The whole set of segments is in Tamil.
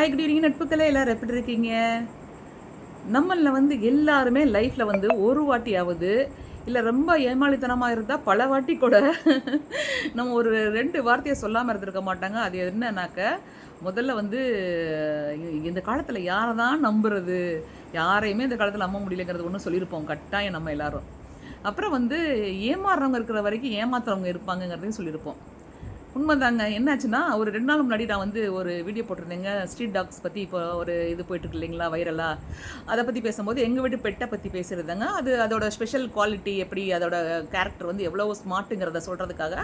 ஹாய் குட் ஈவினிங் நட்புக்களே எல்லோரும் எப்படி இருக்கீங்க? நம்மளில் வந்து எல்லாருமே லைஃப்பில் வந்து ஒரு வாட்டியாவது இல்லை ரொம்ப ஏமாளித்தனமாக இருந்தால் பல வாட்டி கூட நம்ம ஒரு ரெண்டு வார்த்தையை சொல்லாமல் இருந்திருக்க மாட்டாங்க. அது என்னன்னாக்க முதல்ல வந்து இந்த காலத்தில் யாரை தான் நம்புறது? யாரையுமே இந்த காலத்தில் நம்ப முடியலங்கிறது ஒன்று சொல்லியிருப்போம். கட்டாயம் நம்ம எல்லாரும். அப்புறம் வந்து ஏமாறுறவங்க இருக்கிற வரைக்கும் ஏமாத்துறவங்க இருப்பாங்கங்கிறதையும் சொல்லியிருப்போம். உண்மைதாங்க. என்னாச்சுன்னா ஒரு ரெண்டு நாள் முன்னாடி நான் வந்து ஒரு வீடியோ போட்டிருந்தேங்க. ஸ்ட்ரீட் டாக்ஸ் பற்றி இப்போ ஒரு இது போயிட்டுருக்கு இல்லைங்களா வைரலாக அதை பற்றி பேசும்போது எங்கள் வீட்டு பெட்டை பற்றி பேசுகிறதுங்க அது அதோட ஸ்பெஷல் குவாலிட்டி எப்படி அதோட கேரக்டர் வந்து எவ்வளோ ஸ்மார்ட்டுங்கிறத சொல்கிறதுக்காக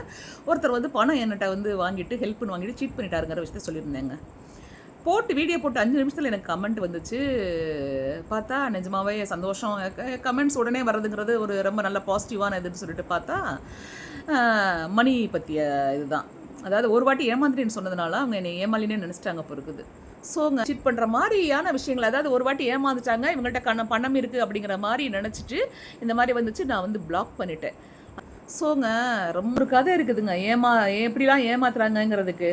ஒருத்தர் வந்து பணம் என்கிட்ட வந்து வாங்கிட்டு ஹெல்ப்னு வாங்கிட்டு சீட் பண்ணிட்டாருங்கிற விஷயத்த சொல்லியிருந்தேங்க. போட்டு வீடியோ போட்டு அஞ்சு நிமிஷத்தில் எனக்கு கமெண்ட் வந்துச்சு. பார்த்தா நிஜமாவே சந்தோஷம். கமெண்ட்ஸ் உடனே வர்றதுங்கிறது ஒரு ரொம்ப நல்ல பாசிட்டிவான இதுன்னு சொல்லிட்டு பார்த்தா மணி பற்றிய இதுதான். அதாவது ஒரு வாட்டி ஏமாந்துட்டேன்னு சொன்னதுனால அவங்க என்னை ஏமாலினே நினச்சிட்டாங்க இப்போ இருக்குது. ஸோங்க சீட் பண்ணுற மாதிரியான விஷயங்கள் அதாவது ஒரு வாட்டி ஏமாந்துட்டாங்க இவங்கள்ட்ட கண்ண பணம் இருக்குது அப்படிங்கிற மாதிரி நினச்சிட்டு இந்த மாதிரி வந்துச்சு நான் வந்து பிளாக் பண்ணிட்டேன். ஸோங்க ரொம்ப ஒரு கதை இருக்குதுங்க. ஏமா எப்படிலாம் ஏமாத்துறாங்கங்கிறதுக்கு.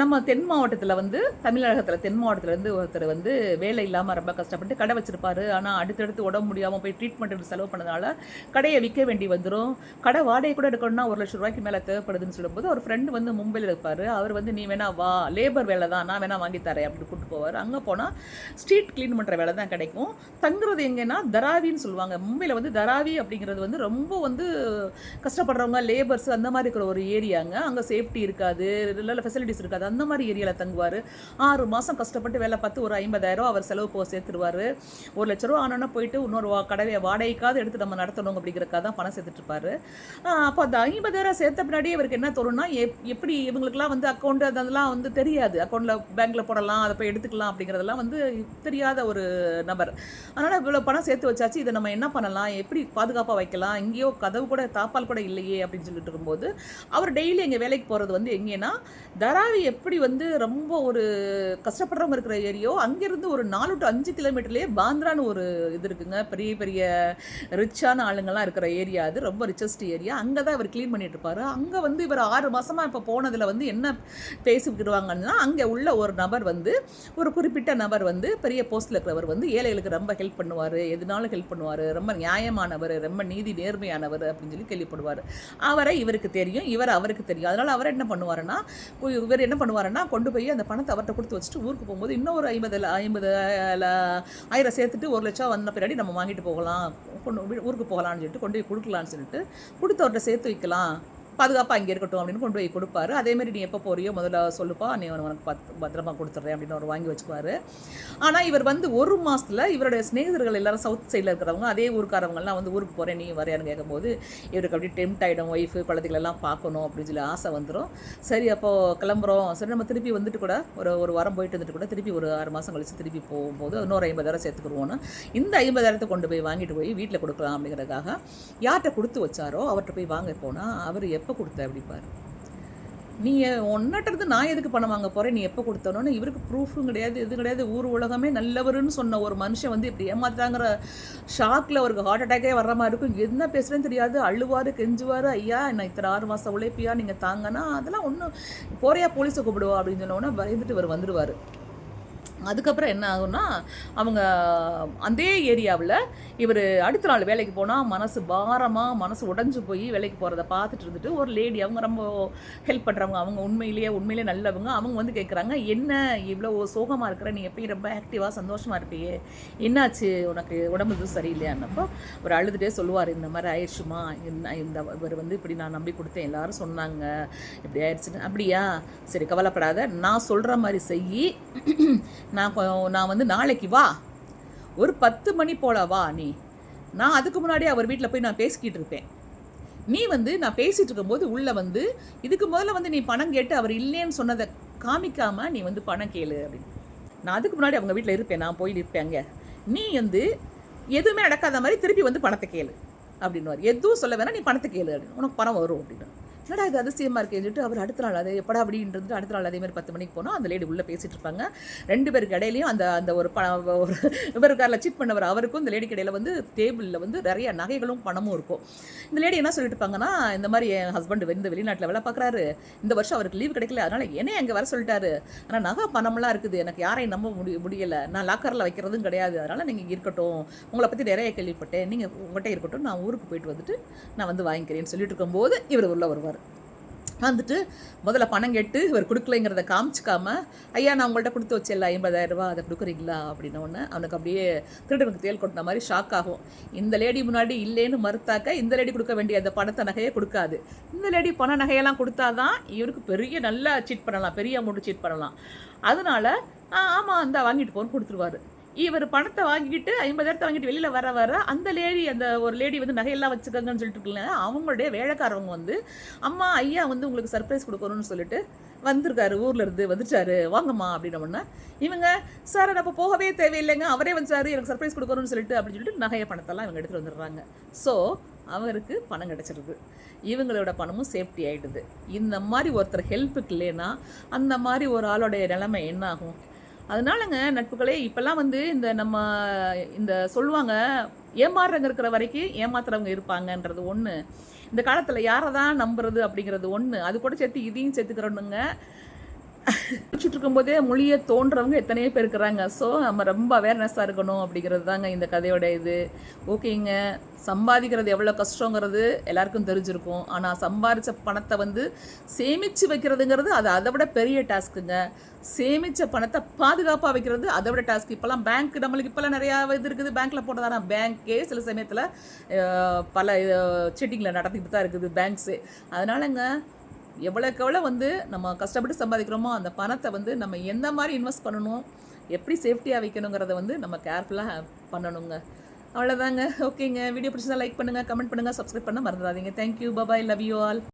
நம்ம தென் மாவட்டத்தில் வந்து தமிழகத்தில் தென் மாவட்டத்துலேருந்து ஒருத்தர் வந்து வேலை இல்லாமல் ரொம்ப கஷ்டப்பட்டு கடை வச்சுருப்பாரு. ஆனால் அடுத்தடுத்து உடம்பு முடியாமல் போய் ட்ரீட்மெண்ட்டு செலவு பண்ணதுனால கடையை விற்க வேண்டி வந்துடும் கடை வாடகை கூட எடுக்கணும்னா ஒரு லட்சம் ரூபாய்க்கு மேலே தேவைப்படுதுன்னு சொல்லும்போது ஒரு ஃப்ரெண்டு வந்து மும்பையில் இருப்பார். அவர் வந்து நீ வேணா வா லேபர் வேலை தான் நான் வேணா வாங்கி தரேன் அப்படின்னு கூப்பிட்டு போவார். அங்கே போனால் ஸ்ட்ரீட் க்ளீன் பண்ணுற வேலை தான் கிடைக்கும். தங்குறது எங்கன்னா தராவின்னு சொல்லுவாங்க. மும்பையில் வந்து தராவி அப்படிங்கிறது வந்து ரொம்ப வந்து கஷ்டப்படுறவங்க லேபர்ஸ் அந்த மாதிரி இருக்கிற ஒரு ஏரியாங்க அங்கே சேஃப்டி இருக்காது. நல்ல ஃபெசிலிட்டிஸ் இருக்காது. அந்த மாதிரி ஏரியாவில் தங்குவார். ஆறு மாதம் கஷ்டப்பட்டு வேலை பார்த்து ஒரு ஐம்பதாயிரம் அவர் செலவு போக சேர்த்துருவார். ஒரு லட்ச ரூபா ஆனோன்னா போயிட்டு இன்னொரு கடையை வாடகைக்காவது எடுத்து நம்ம நடத்தணும் அப்படிங்கிறக்காக தான் பணம் சேர்த்துட்ருப்பாரு அப்போ அந்த ஐம்பதாயிரம் சேர்த்த பின்னாடியே இவருக்கு என்ன தோணும்னா எப் எப்படி இவங்களுக்குலாம் வந்து அக்கௌண்ட் அதெல்லாம் வந்து தெரியாது. அக்கௌண்ட்டில் பேங்க்கில் போடலாம் அதை போய் எடுத்துக்கலாம் அப்படிங்கிறதெல்லாம் வந்து தெரியாத ஒரு நபர். அதனால் இவ்வளோ பணம் சேர்த்து வச்சாச்சு. இதை நம்ம என்ன பண்ணலாம்? எப்படி பாதுகாப்பாக வைக்கலாம்? எங்கேயோ கதவு கூட தாப்பால் கூட இல்லையே அப்படின்னு சொல்லிட்டு இருக்கும்போது அவர் டெய்லி எங்கள் வேலைக்கு போகிறது வந்து எங்கேன்னா தராவி எப்படி வந்து ரொம்ப ஒரு கஷ்டப்படுறவங்க இருக்கிற ஏரியோ அங்கேருந்து ஒரு நாலு டு அஞ்சு கிலோமீட்டர்லேயே பாந்திரான்னு ஒரு இது இருக்குங்க. பெரிய பெரிய ரிச்சான ஆளுங்கள்லாம் இருக்கிற ஏரியா அது. ரொம்ப ரிச்சஸ்ட் ஏரியா. அங்கே தான் இவர் க்ளீன் பண்ணிட்டு இருப்பாரு. அங்கே வந்து இவர் ஆறு மாதமாக இப்போ போனதில் வந்து என்ன பேசிக்கிடுவாங்கன்னா அங்கே உள்ள ஒரு நபர் வந்து ஒரு குறிப்பிட்ட நபர் வந்து பெரிய போஸ்ட்டில் இருக்கிறவர் வந்து ஏழைகளுக்கு ரொம்ப ஹெல்ப் பண்ணுவார். எதுனாலும் ஹெல்ப் பண்ணுவார். ரொம்ப நியாயமானவர் ரொம்ப நீதி நேர்மையானவர் அப்படின்னு சொல்லி கேள்விப்படுவார். அவரை இவருக்கு தெரியும். இவர் அவருக்கு தெரியும். அதனால் அவர் என்ன பண்ணுவாருன்னா போய் இவர் என்ன பண்ணுவாருன்னா கொண்டு போய் அந்த பணத்தை அவர்கிட்ட கொடுத்து வச்சுட்டு ஊருக்கு போகும்போது இன்னும் ஒரு ஐம்பது ஐம்பது ஆயிரம் சேர்த்துட்டு ஒரு லட்சம் வந்த பின்னாடி நம்ம வாங்கிட்டு போகலாம் கொண்டு ஊருக்கு போகலாம்னு சொல்லிட்டு கொண்டு போய் கொடுக்கலான்னு சொல்லிட்டு கொடுத்தவர்கிட்ட சேர்த்து வைக்கலாம். பாதுகாப்பாக அங்கே இருக்கட்டும் அப்படின்னு கொண்டு போய் கொடுப்பாரு. அதேமாதிரி நீ எப்போ போறியோ முதல்ல சொல்லுப்பா நீ உனக்கு பத் பத்திரமா கொடுத்துட்றேன் அப்படின்னு அவர் வாங்கி வச்சுக்குவாரு. ஆனால் இவர் வந்து ஒரு மாதத்தில் இவருடைய சிநேகிதர்கள் எல்லாரும் சவுத் சைடில் இருக்கிறவங்க அதே ஊருக்காரவங்கலாம் வந்து ஊருக்கு போகிறேன் நீ வரையான்னு கேட்கும்போது இவருக்கு அப்படியே டெம்ட் ஆகிடும் ஒய்ஃபு குழந்தைகளெல்லாம் பார்க்கணும் அப்படின்னு சொல்லி ஆசை வந்துடும் சரி அப்போது கிளம்புறோம். சரி நம்ம திருப்பி வந்துட்டு கூட ஒரு ஒரு வாரம் போயிட்டு வந்துட்டு கூட திருப்பி ஒரு ஆறு மாதம் கழிச்சு திருப்பி போகும்போது இன்னொரு ஐம்பதாயிரம் சேர்த்துக்குருவோன்னு இந்த ஐம்பதாயிரத்தை கொண்டு போய் வாங்கிட்டு போய் வீட்டில் கொடுக்கலாம் அப்படிங்கிறதுக்காக யார்கிட்ட கொடுத்து வச்சாரோ அவர்கிட்ட போய் வாங்க போனால் அவர் எப்போ கொடுத்த அப்படிப்பாரு நீ ஒன்னட்டுறது நான் எதுக்கு பணம் வாங்க போகிறேன் நீ எப்போ கொடுத்தனோன்னு இவருக்கு ப்ரூஃபும் கிடையாது இது கிடையாது. ஊர் உலகமே நல்லவருன்னு சொன்ன ஒரு மனுஷன் வந்து இப்படி ஏமாத்துறாங்கிற ஷாக்கில் அவருக்கு ஹார்ட் அட்டாக்கே வர்ற மாதிரி இருக்கும். என்ன பேசுகிறேன்னு தெரியாது. அழுவார் கெஞ்சுவார் ஐயா நான் இத்தனை ஆறு மாதம் உழைப்பியா? நீங்கள் தாங்கன்னா அதெல்லாம் ஒன்றும் போறியா போலீஸை கூப்பிடுவா? அப்படின்னு சொன்னோன்னே பயந்துட்டு இவர் வந்துடுவார் அதுக்கப்புறம் என்ன ஆகும்னா அவங்க அதே ஏரியாவில் இவர் அடுத்த நாள் வேலைக்கு போனால் மனசு பாரமாக மனசு உடஞ்சி போய் வேலைக்கு போகிறத பார்த்துட்டு இருந்துட்டு ஒரு லேடி அவங்க ரொம்ப ஹெல்ப் பண்ணுறவங்க அவங்க உண்மையிலேயே உண்மையிலேயே நல்லவங்க. அவங்க வந்து கேட்குறாங்க என்ன இவ்வளோ சோகமாக இருக்கிற? நீ எப்பயும் ரொம்ப ஆக்டிவாக சந்தோஷமாக இருப்பியே. என்னாச்சு? உனக்கு உடம்பு சரியில்லையான்னப்போ அவர் அழுதுகிட்டே சொல்லுவார் இந்த மாதிரி ஆயிடுச்சுமா? என்ன இந்த இவர் வந்து இப்படி நான் நம்பி கொடுத்தேன். எல்லாரும் சொன்னாங்க. இப்படி ஆயிடுச்சுன்னு. அப்படியா? சரி கவலைப்படாத. நான் சொல்கிற மாதிரி செய் நான் நான் வந்து நாளைக்கு வா. ஒரு பத்து மணி போல வா நீ. நான் அதுக்கு முன்னாடி அவர் வீட்டில் போய் நான் பேசிக்கிட்டு இருப்பேன். நீ வந்து நான் பேசிகிட்டு இருக்கும்போது உள்ளே வந்து இதுக்கு முதல்ல வந்து நீ பணம் கேட்டு அவர் இல்லைன்னு சொன்னதை காமிக்காமல் நீ வந்து பணம் கேளு அப்படின்னு. நான் அதுக்கு முன்னாடி அவங்க வீட்டில் இருப்பேன் நான் போய் இருப்பேன் அங்கே. நீ வந்து எதுவுமே நடக்காத மாதிரி திருப்பி வந்து பணத்தை கேளு அப்படின்னுவார். எதுவும் சொல்ல வேணாம் நீ பணத்தை கேளு அப்படின்னு. உனக்கு பணம் வரும் அப்படின்னு. என்னடா இது அதிசயமாக இருக்கேன்னு சொல்லிட்டு அவர் அடுத்த நாள் அது எப்படா அப்படின்றது அடுத்த நாள் அதே மாதிரி பத்து மணிக்கு போனோம். அந்த லேடி உள்ளே பேசிட்டு இருப்பாங்க. ரெண்டு பேருக்கு இடையிலையும் அந்த அந்த ஒரு பணம் ஒரு இவருக்காரில் சிட் பண்ணவர் அவருக்கும் இந்த லேடிக்கு இடையில வந்து டேபிளில் வந்து நிறைய நகைகளும் பணமும் இருக்கும். இந்த லேடி என்ன சொல்லிட்டு இருப்பாங்கன்னா இந்த மாதிரி என் ஹஸ்பண்ட் இந்த வெளிநாட்டில் வேலை பார்க்குறாரு. இந்த வருஷம் அவருக்கு லீவ் கிடைக்கல. அதனால் என்னைய அங்கே வர சொல்லிட்டாரு. ஆனால் நகை பணம்லாம் இருக்குது. எனக்கு யாரையும் நம்ப முடிய முடியலை. நான் லாக்கரில் வைக்கிறதும் கிடையாது. அதனால் நீங்கள் இருக்கட்டும். உங்களை பற்றி நிறைய கேள்விப்பட்டேன். நீங்கள் உங்கள்கிட்ட இருக்கட்டும். நான் ஊருக்கு போயிட்டு வந்துட்டு நான் வந்து வாங்கிக்கிறேன்னு சொல்லிட்டு இருக்கும்போது இவர் உள்ள வருவார். வந்துட்டு முதல்ல பணம் கேட்டு இவர் கொடுக்கலைங்கிறத காமிச்சிக்காம ஐயா நான் உங்கள்கிட்ட கொடுத்து வச்சிடல ஐம்பதாயிரம் ரூபா அதை கொடுக்குறீங்களா? அப்படின்ன உடனே அவனுக்கு அப்படியே திருடனுக்கு தேல் கொட்டின மாதிரி ஷாக் ஆகும். இந்த லேடி முன்னாடி இல்லைன்னு மறுத்தாக்க இந்த லேடி கொடுக்க வேண்டிய அந்த பணத்தை நகையை கொடுக்காது. இந்த லேடி பண நகையெல்லாம் கொடுத்தாதான் இவருக்கு பெரிய நல்லா சீட் பண்ணலாம் பெரிய அமௌண்ட் சீட் பண்ணலாம். அதனால ஆமாம் அந்த வாங்கிட்டு போன்னு கொடுத்துருவாரு. இவர் பணத்தை வாங்கிட்டு ஐம்பதாயிரத்தை வாங்கிட்டு வெளியில் வர வர அந்த லேடி அந்த ஒரு லேடி வந்து நகையெல்லாம் வச்சுக்கோங்கன்னு சொல்லிட்டு இருக்கல அவங்களுடைய வேலைக்காரவங்க வந்து அம்மா ஐயா வந்து உங்களுக்கு சர்ப்ரைஸ் கொடுக்கணும்னு சொல்லிட்டு வந்திருக்காரு ஊரில் இருந்து வந்துட்டாரு. வாங்கம்மா அப்படின்னோடனே இவங்க சார் நம்ம போகவே தேவையில்லைங்க. அவரே வந்துச்சாரு எனக்கு சர்ப்ரைஸ் கொடுக்கணும்னு சொல்லிட்டு அப்படின்னு சொல்லிட்டு நகைய பணத்தெல்லாம் இவங்க எடுத்துகிட்டு வந்துடுறாங்க. ஸோ அவருக்கு பணம் கிடச்சிடுது. இவங்களோட பணமும் சேஃப்டி ஆகிடுது இந்த மாதிரி ஒருத்தர் ஹெல்ப்புக்கு இல்லைன்னா அந்த மாதிரி ஒரு ஆளுடைய நிலைமை என்ன ஆகும்? அதனாலங்க நட்புகளே இப்போல்லாம் வந்து இந்த நம்ம இந்த சொல்லுவாங்க ஏமாறுறவங்க இருக்கிற வரைக்கும் ஏமாத்துறவங்க இருப்பாங்கன்றது ஒன்று இந்த காலத்தில் யாரை தான் நம்புறது அப்படிங்கிறது ஒன்று அது கூட சேர்த்து இதையும் சேர்த்துக்கிறோன்னுங்க படிச்சுட்டு இருக்கும்போதே மொழியை தோன்றவங்க எத்தனையோ பேர் இருக்கிறாங்க. ஸோ நம்ம ரொம்ப அவேர்னஸாக இருக்கணும் அப்படிங்கிறது தாங்க இந்த கதையோட இது. ஓகேங்க. சம்பாதிக்கிறது எவ்வளோ கஷ்டங்கிறது எல்லாருக்கும் தெரிஞ்சிருக்கும். ஆனால் சம்பாதிச்ச பணத்தை வந்து சேமித்து வைக்கிறதுங்கிறது அது அதை விட பெரிய டாஸ்க்குங்க. சேமித்த பணத்தை பாதுகாப்பாக வைக்கிறது அதை விட டாஸ்க். இப்போல்லாம் பேங்க் நம்மளுக்கு இப்போல்லாம் நிறையா இது இருக்குது. பேங்க்கில் போட்டதான பேங்க்கே சில சமயத்தில் பல செட்டிங்கில் நடத்திக்கிட்டு தான் இருக்குது பேங்க்ஸு அதனாலங்க எவ்வளோக்கு எவ்வளோ வந்து நம்ம கஷ்டப்பட்டு சம்பாதிக்கிறோமோ அந்த பணத்தை வந்து நம்ம எந்த மாதிரி இன்வெஸ்ட் பண்ணணும் எப்படி சேஃப்டியாக வைக்கணுங்கிறத வந்து நம்ம கேர்ஃபுல்லாக பண்ணணுங்க. அவ்வளோதாங்க ஓகேங்க வீடியோ பிடிச்சதா லைக் பண்ணுங்கள் கமெண்ட் பண்ணுங்கள் சப்ஸ்கிரைப் பண்ண மறந்துடாதீங்க. Thank you bye bye love you all